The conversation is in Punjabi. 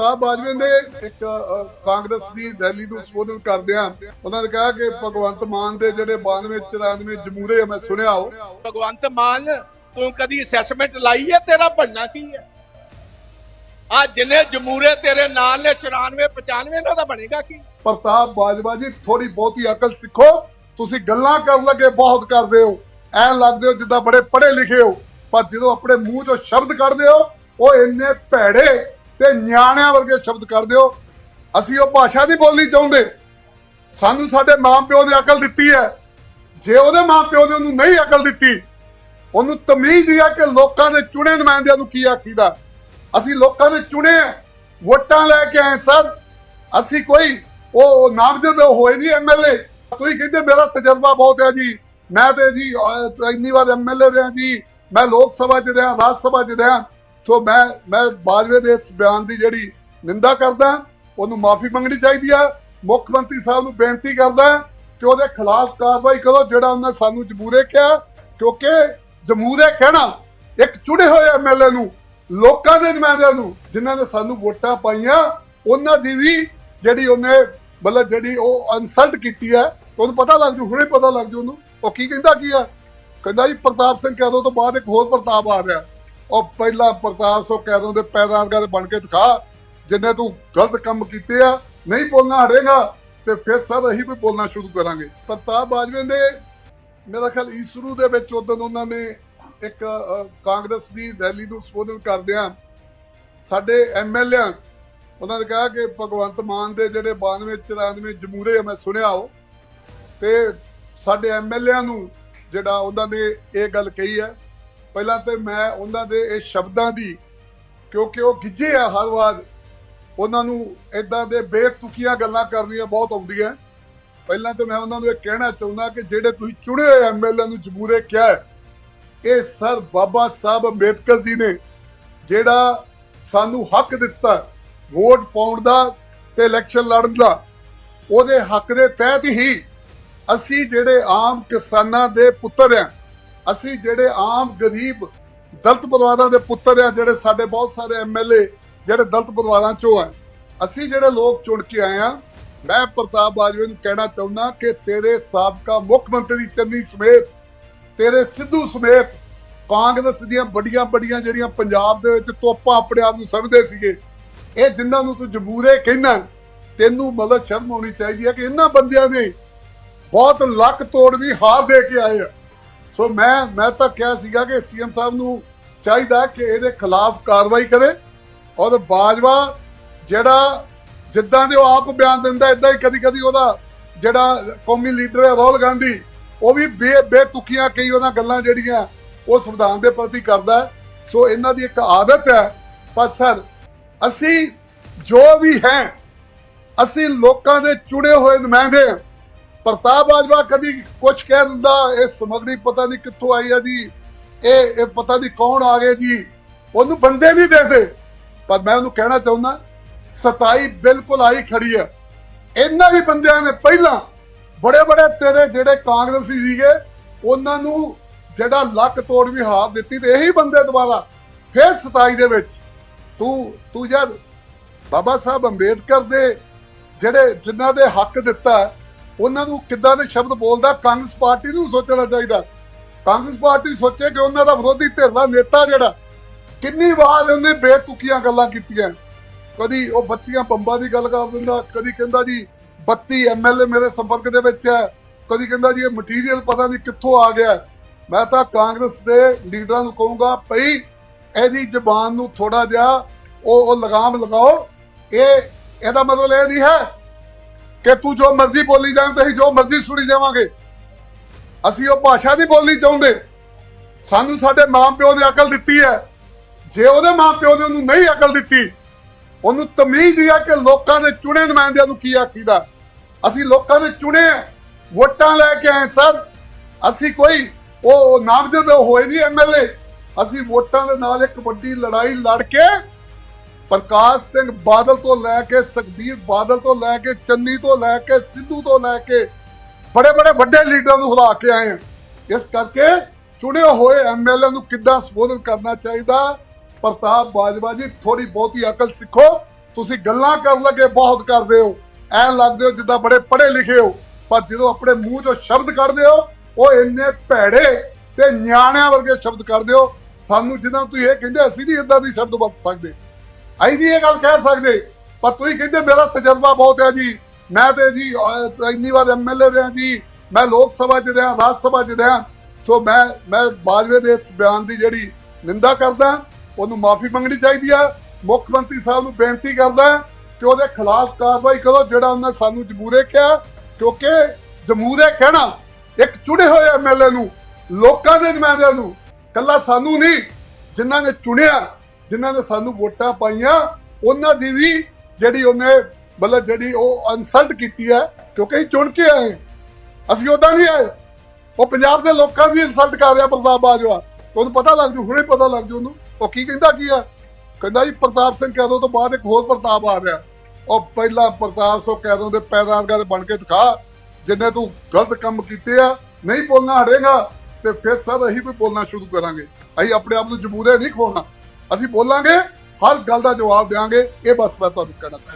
ਪ੍ਰਤਾਪ ਬਾਜਵੇ ਨੇ ਇੱਕ ਕਾਂਗਰਸ ਦੀ ਰੈਲੀ ਨੂੰ ਸੰਬੋਧਨ ਕਰਦਿਆਂ ਉਹਨਾਂ ਨੇ ਕਿਹਾ ਕਿ ਭਗਵੰਤ ਮਾਨ ਦੇ ਜਿਹੜੇ 92 94 ਜਮੂਰੇ ਮੈਂ ਸੁਣਿਆ ਉਹ। ਭਗਵੰਤ ਮਾਨ ਤੂੰ ਕਦੀ ਅਸੈਸਮੈਂਟ ਲਾਈ ਹੈ? ਤੇਰਾ ਬਣਨਾ ਕੀ ਹੈ? ਆ ਜਿੰਨੇ ਜਮੂਰੇ ਤੇਰੇ ਨਾਲ ਨੇ 94 95 ਇਹਨਾਂ ਦਾ ਬਣੇਗਾ ਕੀ? ਪ੍ਰਤਾਪ ਬਾਜਵਾ ਜੀ ਥੋੜੀ ਬਹੁਤੀ ਅਕਲ ਸਿੱਖੋ। ਤੁਸੀਂ ਗੱਲਾਂ ਕਰਨ ਲੱਗੇ ਬਹੁਤ ਕਰਦੇ ਹੋ। ਐ ਲੱਗਦੇ ਹੋ ਜਿੱਦਾਂ ਬੜੇ ਪੜ੍ਹੇ ਲਿਖੇ ਹੋ। ਪਰ ਜਦੋਂ ਆਪਣੇ ਮੂੰਹ ਚੋਂ ਸ਼ਬਦ ਕੱਢਦੇ ਹੋ ਉਹ ਇੰਨੇ ਭੈੜੇ ਤੇ ਨਿਆਣਿਆਂ ਵਰਗੇ ਸ਼ਬਦ ਕਰ ਦਿਓ। ਅਸੀਂ ਉਹ ਭਾਸ਼ਾ ਨਹੀਂ ਬੋਲਣੀ ਚਾਹੁੰਦੇ। ਸਾਨੂੰ ਸਾਡੇ ਮਾਂ-ਪਿਓ ਨੇ ਅਕਲ ਦਿੱਤੀ ਹੈ। ਜੇ ਉਹਦੇ ਮਾਂ-ਪਿਓ ਨੇ ਉਹਨੂੰ ਨਹੀਂ ਅਕਲ ਦਿੱਤੀ ਉਹਨੂੰ ਤਮੀਜ਼ ਨਹੀਂ ਆ ਕਿ ਲੋਕਾਂ ਦੇ ਚੁਣੇ ਨੁਮਾਇੰਦਿਆਂ ਨੂੰ ਕੀ ਆਖੀਦਾ। ਅਸੀਂ ਲੋਕਾਂ ਦੇ ਚੁਣੇ ਆ, ਵੋਟਾਂ ਲੈ ਕੇ ਆਏ ਸਰ। ਅਸੀਂ ਕੋਈ ਉਹ ਨਾਮਜ਼ਦ ਹੋਏ ਨਹੀਂ ਐਮਐਲਏ ਤੁਸੀਂ ਕਹਿੰਦੇ ਮੇਰਾ ਤਜਰਬਾ ਬਹੁਤ ਹੈ ਜੀ। ਮੈਂ ਤੇ ਜੀ ਇੰਨੀ ਵਾਰ ਐਮਐਲਏ ਰਿਹਾ ਜੀ। ਮੈਂ ਲੋਕ ਸਭਾ ਚ ਰਿਹਾ ਰਾਜ ਸਭਾ ਚ ਰਿਹਾ। ਸੋ ਮੈਂ ਮੈਂ ਬਾਜਵੇ ਦੇ ਇਸ ਬਿਆਨ ਦੀ ਜਿਹੜੀ ਨਿੰਦਾ ਕਰਦਾ, ਉਹਨੂੰ ਮਾਫੀ ਮੰਗਣੀ ਚਾਹੀਦੀ ਆ। ਮੁੱਖ ਮੰਤਰੀ ਸਾਹਿਬ ਨੂੰ ਬੇਨਤੀ ਕਰਦਾ ਕਿ ਉਹਦੇ ਖਿਲਾਫ ਕਾਰਵਾਈ ਕਰੋ, ਜਿਹੜਾ ਉਹਨੇ ਸਾਨੂੰ ਜਮੂਰੇ ਕਿਹਾ, ਕਿਉਂਕਿ ਜਮੂਰੇ ਕਹਿਣਾ ਇੱਕ ਚੁਣੇ ਹੋਏ ਐਮਐਲਏ ਨੂੰ, ਲੋਕਾਂ ਦੇ ਨੁਮਾਇੰਦਿਆਂ ਨੂੰ, ਜਿਨ੍ਹਾਂ ਨੇ ਸਾਨੂੰ ਵੋਟਾਂ ਪਾਈਆਂ, ਉਹਨਾਂ ਦੀ ਵੀ ਜਿਹੜੀ ਉਹਨੇ, ਮਤਲਬ ਜਿਹੜੀ ਉਹ ਇਨਸਲਟ ਕੀਤੀ ਹੈ ਉਹਨੂੰ ਪਤਾ ਲੱਗ ਜੂ, ਹੁਣੇ ਪਤਾ ਲੱਗ ਜੂ ਉਹਨੂੰ। ਉਹ ਕੀ ਕਹਿੰਦਾ ਕੀ ਆ? ਕਹਿੰਦਾ ਜੀ ਪ੍ਰਤਾਪ ਸਿੰਘ ਕੈਦੋਂ ਤੋਂ ਬਾਅਦ ਇੱਕ ਹੋਰ ਪ੍ਰਤਾਪ ਆ ਰਿਹਾ। ਉਹ ਪਹਿਲਾ ਪ੍ਰਤਾਪ ਸਿੰਘ ਕੈਦੋਂ ਦੇ ਪੈਦਾਂਗਾ ਬਣ ਕੇ ਦਿਖਾ। ਜਿੰਨੇ ਤੂੰ ਗਲਤ ਕੰਮ ਕੀਤੇ ਆ ਨਹੀਂ ਬੋਲਣਾ ਹਟੇਗਾ। ਤੇ ਫਿਰ ਸਰ ਅਸੀਂ ਵੀ ਬੋਲਣਾ ਸ਼ੁਰੂ ਕਰਾਂਗੇ। ਪ੍ਰਤਾਪ ਬਾਜਵੇ ਨੇ ਮੇਰਾ ਖਿਆਲ ਈਸਰੂ ਦੇ ਵਿੱਚ ਉਦੋਂ ਉਹਨਾਂ ਨੇ ਇੱਕ ਕਾਂਗਰਸ ਦੀ ਰੈਲੀ ਨੂੰ ਸੰਬੋਧਨ ਕਰਦਿਆਂ ਸਾਡੇ ਐਮਐਲਏ ਉਹਨਾਂ ਨੇ ਕਿਹਾ ਕਿ ਭਗਵੰਤ ਮਾਨ ਦੇ ਜਿਹੜੇ 92 94 ਜਮੂਰੇ ਆ, ਮੈਂ ਸੁਣਿਆ ਉਹ। ਤੇ ਸਾਡੇ ਐਮਐਲਏ ਨੂੰ ਜਿਹੜਾ ਉਹਨਾਂ ਨੇ ਇਹ ਗੱਲ ਕਹੀ ਹੈ ਪਹਿਲਾਂ ਤੇ ਮੈਂ ਉਹਨਾਂ ਦੇ ਇਹ ਸ਼ਬਦਾਂ ਦੀ, ਕਿਉਂਕਿ ਉਹ ਗਿੱਜੇ ਆ ਹਰ ਵਾਰ, ਉਹਨਾਂ ਨੂੰ ਇਦਾਂ ਦੇ ਬੇਤੁਕੀਆਂ ਗੱਲਾਂ ਕਰਨੀਆਂ ਬਹੁਤ ਆਉਂਦੀਆਂ। ਪਹਿਲਾਂ ਤੇ ਮੈਂ ਉਹਨਾਂ ਨੂੰ ਇਹ ਕਹਿਣਾ ਚਾਹੁੰਦਾ ਕਿ ਜਿਹੜੇ ਤੁਸੀਂ ਚੁਣੇ ਹੋਏ ਐਮਐਲਏ ਨੂੰ ਜਮੂਰੇ ਕਿਹਾ ਇਹ ਸਰ ਬਾਬਾ ਸਾਹਿਬ ਅੰਬੇਦਕਰ ਜੀ ਨੇ, ਜਿਹੜਾ ਸਾਨੂੰ ਹੱਕ ਦਿੱਤਾ ਵੋਟ ਪਾਉਣ ਦਾ ਤੇ ਇਲੈਕਸ਼ਨ ਲੜਨ ਦਾ, ਉਹਦੇ ਹੱਕ ਦੇ ਤਹਿਤ ਹੀ ਅਸੀਂ ਜਿਹੜੇ ਆਮ ਕਿਸਾਨਾਂ ਦੇ ਪੁੱਤਰ ਆ ਅਸੀਂ ਜਿਹੜੇ ਆਮ ਗਰੀਬ ਦਲਤ ਪਰਿਵਾਰਾਂ ਦੇ ਪੁੱਤਰ ਆ, ਜਿਹੜੇ ਸਾਡੇ ਬਹੁਤ ਸਾਰੇ ਐਮਐਲਏ ਜਿਹੜੇ ਦਲਤ ਪਰਿਵਾਰਾਂ ਚੋਂ ਆ, ਅਸੀਂ ਜਿਹੜੇ ਲੋਕ ਚੁਣ ਕੇ ਆਏ ਆ, ਮੈਂ ਪ੍ਰਤਾਪ ਬਾਜਵੇ ਨੂੰ ਕਹਿਣਾ ਚਾਹੁੰਦਾ ਕਿ ਤੇਰੇ ਸਾਬਕਾ ਮੁੱਖ ਮੰਤਰੀ ਚੰਨੀ ਸਮੇਤ, ਤੇਰੇ ਸਿੱਧੂ ਸਮੇਤ ਕਾਂਗਰਸ ਦੀਆਂ ਵੱਡੀਆਂ ਵੱਡੀਆਂ ਜਿਹੜੀਆਂ ਪੰਜਾਬ ਦੇ ਵਿੱਚ ਤੋਪਾਂ ਆਪਣੇ ਆਪ ਨੂੰ ਸਮਝਦੇ ਸੀਗੇ, ਇਹ ਜਿਨ੍ਹਾਂ ਨੂੰ ਤੂੰ ਜਮੂਰੇ ਕਹਿੰਦਾ, ਤੈਨੂੰ ਮਤਲਬ ਸ਼ਰਮ ਹੋਣੀ ਚਾਹੀਦੀ ਹੈ ਕਿ ਇਹਨਾਂ ਬੰਦਿਆਂ ਨੇ ਬਹੁਤ ਲੱਕ ਤੋੜ ਵੀ ਹਾਰ ਦੇ ਕੇ ਆਏ ਆ। ਸੋ ਮੈਂ ਮੈਂ ਤਾਂ ਕਿਹਾ ਸੀਗਾ ਕਿ ਸੀਐਮ ਸਾਹਿਬ ਨੂੰ ਚਾਹੀਦਾ ਕਿ ਇਹਦੇ ਖਿਲਾਫ ਕਾਰਵਾਈ ਕਰੇ ਔਰ ਬਾਜਵਾ ਜਿਹੜਾ ਜਿੱਦਾਂ ਦੇ ਉਹ ਆਪ ਬਿਆਨ ਦਿੰਦਾ ਇਦਾਂ ਹੀ ਕਦੀ ਕਦੀ ਉਹਦਾ ਜਿਹੜਾ ਕੌਮੀ ਲੀਡਰ ਹੈ ਰਾਹੁਲ ਗਾਂਧੀ, ਉਹ ਵੀ ਬੇ, ਬੇਤੁਕੀਆਂ ਕਈ ਉਹਨਾਂ ਗੱਲਾਂ ਜਿਹੜੀਆਂ ਉਹ ਸੰਵਿਧਾਨ ਦੇ ਪ੍ਰਤੀ ਕਰਦਾ ਸੋ ਇਹਨਾਂ ਦੀ ਇੱਕ ਆਦਤ ਹੈ। ਪਰ ਸਰ, ਅਸੀਂ ਜੋ ਵੀ ਹੈ, ਅਸੀਂ ਲੋਕਾਂ ਦੇ ਚੁਣੇ ਹੋਏ ਨੁਮਾਇੰਦੇ ਹਾਂ। ਪ੍ਰਤਾਪ ਬਾਜਵਾ ਕਦੀ ਕੁਝ ਕਹਿ ਦਿੰਦਾ, ਇਹ ਸਮਗਰੀ ਪਤਾ ਨਹੀਂ ਕਿੱਥੋਂ ਆਈ ਹੈ ਜੀ, ਇਹ ਇਹ ਪਤਾ ਨਹੀਂ ਕੌਣ ਆ ਗਏ ਜੀ, ਉਹਨੂੰ ਬੰਦੇ ਨਹੀਂ ਦੇਖਦੇ। ਪਰ ਮੈਂ ਉਹਨੂੰ ਕਹਿਣਾ ਚਾਹੁੰਦਾ 27 ਬਿਲਕੁਲ ਆਈ ਖੜੀ ਹੈ ਇਹਨਾਂ ਵੀ ਬੰਦਿਆਂ ਨੇ ਪਹਿਲਾਂ ਬੜੇ ਬੜੇ ਤੇਰੇ ਜਿਹੜੇ ਕਾਂਗਰਸੀ ਸੀਗੇ, ਉਹਨਾਂ ਨੂੰ ਜਿਹੜਾ ਲੱਕ ਤੋੜ ਵੀ ਹਾਰ ਦਿੱਤੀ ਤੇ ਇਹੀ ਬੰਦੇ ਦੁਬਾਰਾ, ਫਿਰ 27 ਦੇ ਵਿੱਚ। ਤੂੰ ਤੂੰ ਜਦ ਬਾਬਾ ਸਾਹਿਬ ਅੰਬੇਦਕਰ ਦੇ ਜਿਹੜੇ ਜਿਨ੍ਹਾਂ ਦੇ ਹੱਕ ਦਿੱਤਾ ਉਹਨਾਂ ਨੂੰ ਕਿੱਦਾਂ ਦੇ ਸ਼ਬਦ ਬੋਲਦਾ, ਕਾਂਗਰਸ ਪਾਰਟੀ ਨੂੰ ਸੋਚਣਾ ਚਾਹੀਦਾ। ਕਾਂਗਰਸ ਪਾਰਟੀ ਸੋਚੇ ਕਿ ਉਹਨਾਂ ਦਾ ਵਿਰੋਧੀ ਧਿਰ ਦਾ ਨੇਤਾ ਜਿਹੜਾ, ਕਿੰਨੀ ਵਾਰ ਉਹਨੇ ਬੇਤੁਕੀਆਂ ਗੱਲਾਂ ਕੀਤੀਆਂ। ਕਦੀ ਉਹ ਬੱਤੀਆਂ ਬੰਬਾਂ ਦੀ ਗੱਲ ਕਰ ਦਿੰਦਾ, ਕਦੀ ਕਹਿੰਦਾ ਜੀ 32 ਐਮਐਲਏ ਮੇਰੇ ਸੰਪਰਕ ਦੇ ਵਿੱਚ ਹੈ। ਕਦੀ ਕਹਿੰਦਾ ਜੀ, ਇਹ ਮਟੀਰੀਅਲ ਪਤਾ ਨਹੀਂ ਕਿੱਥੋਂ ਆ ਗਿਆ। ਮੈਂ ਤਾਂ ਕਾਂਗਰਸ ਦੇ ਲੀਡਰਾਂ ਨੂੰ ਕਹੂੰਗਾ, ਭਈ ਇਹਦੀ ਜ਼ਬਾਨ ਨੂੰ ਥੋੜਾ ਜਿਹਾ ਉਹ ਉਹ ਲਗਾਮ ਲਗਾਓ। ਇਹ, ਇਹਦਾ ਮਤਲਬ ਇਹ ਨਹੀਂ ਹੈ ਕਿ ਤੂੰ ਜੋ ਮਰਜ਼ੀ ਬੋਲੀ ਜਾਵੇਂ ਤੇ ਅਸੀਂ ਜੋ ਮਰਜ਼ੀ ਸੁਣੀ ਜਾਵਾਂਗੇ। ਅਸੀਂ ਉਹ ਭਾਸ਼ਾ ਨਹੀਂ ਬੋਲਣੀ ਚਾਹੁੰਦੇ। ਸਾਨੂੰ ਸਾਡੇ ਮਾਂ-ਪਿਓ ਨੇ ਅਕਲ ਦਿੱਤੀ ਹੈ। ਜੇ ਉਹਦੇ ਮਾਂ-ਪਿਓ ਨੇ ਉਹਨੂੰ ਨਹੀਂ ਅਕਲ ਦਿੱਤੀ ਉਹਨੂੰ ਤਮੀਜ਼ ਨਹੀਂ ਆ ਕਿ ਲੋਕਾਂ ਦੇ ਚੁਣੇ ਨੁਮਾਇੰਦਿਆਂ ਨੂੰ ਕੀ ਆਖੀਦਾ। ਅਸੀਂ ਲੋਕਾਂ ਦੇ ਚੁਣੇ ਆ, ਵੋਟਾਂ ਲੈ ਕੇ ਆਏ ਸਰ। ਅਸੀਂ ਕੋਈ ਉਹ ਨਾਮਜ਼ਦ ਹੋਏ ਨਹੀਂ ਐਮਐਲਏ ਅਸੀਂ ਵੋਟਾਂ ਦੇ ਨਾਲ ਇੱਕ ਵੱਡੀ ਲੜਾਈ ਲੜ ਕੇ ਪ੍ਰਕਾਸ਼ ਸਿੰਘ ਬਾਦਲ ਤੋਂ ਲੈ ਕੇ ਸੁਖਬੀਰ ਬਾਦਲ ਤੋਂ ਲੈ ਕੇ ਚੰਨੀ ਤੋਂ ਲੈ ਕੇ ਸਿੱਧੂ ਤੋਂ ਲੈ ਕੇ ਬੜੇ ਬੜੇ ਵੱਡੇ ਲੀਡਰਾਂ ਨੂੰ ਹਰਾ ਕੇ ਆਏ ਹਾਂ। ਇਸ ਕਰਕੇ ਚੁਣੇ ਹੋਏ ਐਮਐਲਏ ਨੂੰ ਕਿੱਦਾਂ ਸੰਬੋਧਨ ਕਰਨਾ ਚਾਹੀਦਾ? ਪ੍ਰਤਾਪ ਬਾਜਵਾ ਜੀ ਥੋੜੀ ਬਹੁਤੀ ਅਕਲ ਸਿੱਖੋ। ਤੁਸੀਂ ਗੱਲਾਂ ਕਰਨ ਲੱਗੇ ਬਹੁਤ ਕਰਦੇ ਹੋ। ਐਂ ਲੱਗਦੇ ਹੋ ਜਿੱਦਾਂ ਬੜੇ ਪੜ੍ਹੇ ਲਿਖੇ ਹੋ। ਪਰ ਜਦੋਂ ਆਪਣੇ ਮੂੰਹ ਚੋਂ ਸ਼ਬਦ ਕੱਢਦੇ ਹੋ, ਉਹ ਇੰਨੇ ਭੈੜੇ ਤੇ ਨਿਆਣਿਆਂ ਵਰਗੇ ਸ਼ਬਦ ਕੱਢਦੇ ਹੋ। ਸਾਨੂੰ ਜਿੱਦਾਂ ਤੁਸੀਂ ਇਹ ਕਹਿੰਦੇ, ਅਸੀਂ ਨਹੀਂ ਇਦਾਂ ਦੀ ਸ਼ਬਦ ਵਰਤ ਸਕਦੇ। ਅਸੀਂ ਨਹੀਂ ਇਹ ਗੱਲ ਕਹਿ ਸਕਦੇ, ਪਰ ਤੁਸੀਂ ਕਹਿੰਦੇ ਮੇਰਾ ਤਜਰਬਾ ਬਹੁਤ ਹੈ ਜੀ। ਮੈਂ ਤੇ ਜੀ ਇੰਨੀ ਵਾਰ ਐਮਐਲਏ ਰਿਹਾ ਜੀ। ਮੈਂ ਲੋਕ ਸਭਾ ਚ ਰਿਹਾ ਰਾਜ ਸਭਾ ਚ ਰਿਹਾ ਸੋ ਮੈਂ ਮੈਂ ਬਾਜਵੇ ਦੇ ਇਸ ਬਿਆਨ ਦੀ ਜਿਹੜੀ ਨਿੰਦਾ ਕਰਦਾ, ਉਹਨੂੰ ਮਾਫੀ ਮੰਗਣੀ ਚਾਹੀਦੀ ਆ। ਮੁੱਖ ਮੰਤਰੀ ਸਾਹਿਬ ਨੂੰ ਬੇਨਤੀ ਕਰਦਾ ਕਿ ਉਹਦੇ ਖਿਲਾਫ ਕਾਰਵਾਈ ਕਰੋ, ਜਿਹੜਾ ਉਹਨੇ ਸਾਨੂੰ ਜਮੂਰੇ ਕਿਹਾ ਕਿਉਂਕਿ ਜਮੂਰੇ ਕਹਿਣਾ ਇੱਕ ਚੁਣੇ ਹੋਏ ਐਮਐਲਏ ਨੂੰ, ਲੋਕਾਂ ਦੇ ਨੁਮਾਇੰਦਿਆਂ ਨੂੰ, ਕੱਲਾ ਸਾਨੂੰ ਨਹੀਂ, ਜਿਨ੍ਹਾਂ ਨੇ ਚੁਣਿਆ। ਜਿਨ੍ਹਾਂ ਨੇ ਸਾਨੂੰ ਵੋਟਾਂ ਪਾਈਆਂ, ਉਹਨਾਂ ਦੀ ਵੀ ਜਿਹੜੀ ਉਹਨੇ ਮਤਲਬ ਜਿਹੜੀ ਉਹ ਇਨਸਲਟ ਕੀਤੀ ਹੈ, ਕਿਉਂਕਿ ਅਸੀਂ ਚੁਣ ਕੇ ਆਏ ਅਸੀਂ ਉਦਾਂ ਨਹੀਂ ਆਏ। ਉਹ ਪੰਜਾਬ ਦੇ ਲੋਕਾਂ ਦੀ ਇਨਸਲਟ ਕਰ ਰਿਹਾ ਪ੍ਰਤਾਪ ਬਾਜਵਾ। ਉਹਨੂੰ ਪਤਾ ਲੱਗ ਜੂ, ਹੁਣੇ ਪਤਾ ਲੱਗ ਜੂ ਉਹਨੂੰ। ਉਹ ਕੀ ਕਹਿੰਦਾ ਕੀ ਆ? ਕਹਿੰਦਾ ਜੀ, ਪ੍ਰਤਾਪ ਸਿੰਘ ਕੈਦੋਂ ਤੋਂ ਬਾਅਦ ਇੱਕ ਹੋਰ ਪ੍ਰਤਾਪ ਆ ਰਿਹਾ। ਉਹ ਪਹਿਲਾ ਪ੍ਰਤਾਪ ਸੋ ਕੈਦੋਂ ਦੇ ਪੈਦਾਨਗਾ ਬਣ ਕੇ ਦਿਖਾ, ਜਿੰਨੇ ਤੂੰ ਗਲਤ ਕੰਮ ਕੀਤੇ ਆ, ਨਹੀਂ ਬੋਲਣਾ ਹੜੇਗਾ ਤੇ ਫਿਰ ਸਰ ਅਸੀਂ ਵੀ ਬੋਲਣਾ ਸ਼ੁਰੂ ਕਰਾਂਗੇ। ਅਸੀਂ ਆਪਣੇ ਆਪ ਨੂੰ ਜਮੂਰੇ ਨਹੀਂ ਖੋਣਾ ਅਸੀਂ ਬੋਲਾਂਗੇ ਹਰ ਗੱਲ ਦਾ ਜਵਾਬ ਦੇਵਾਂਗੇ ਇਹ ਬਸ ਮੈਂ ਤੁਹਾਨੂੰ ਕਹਿਣਾ ਚਾਹੁੰਦਾ।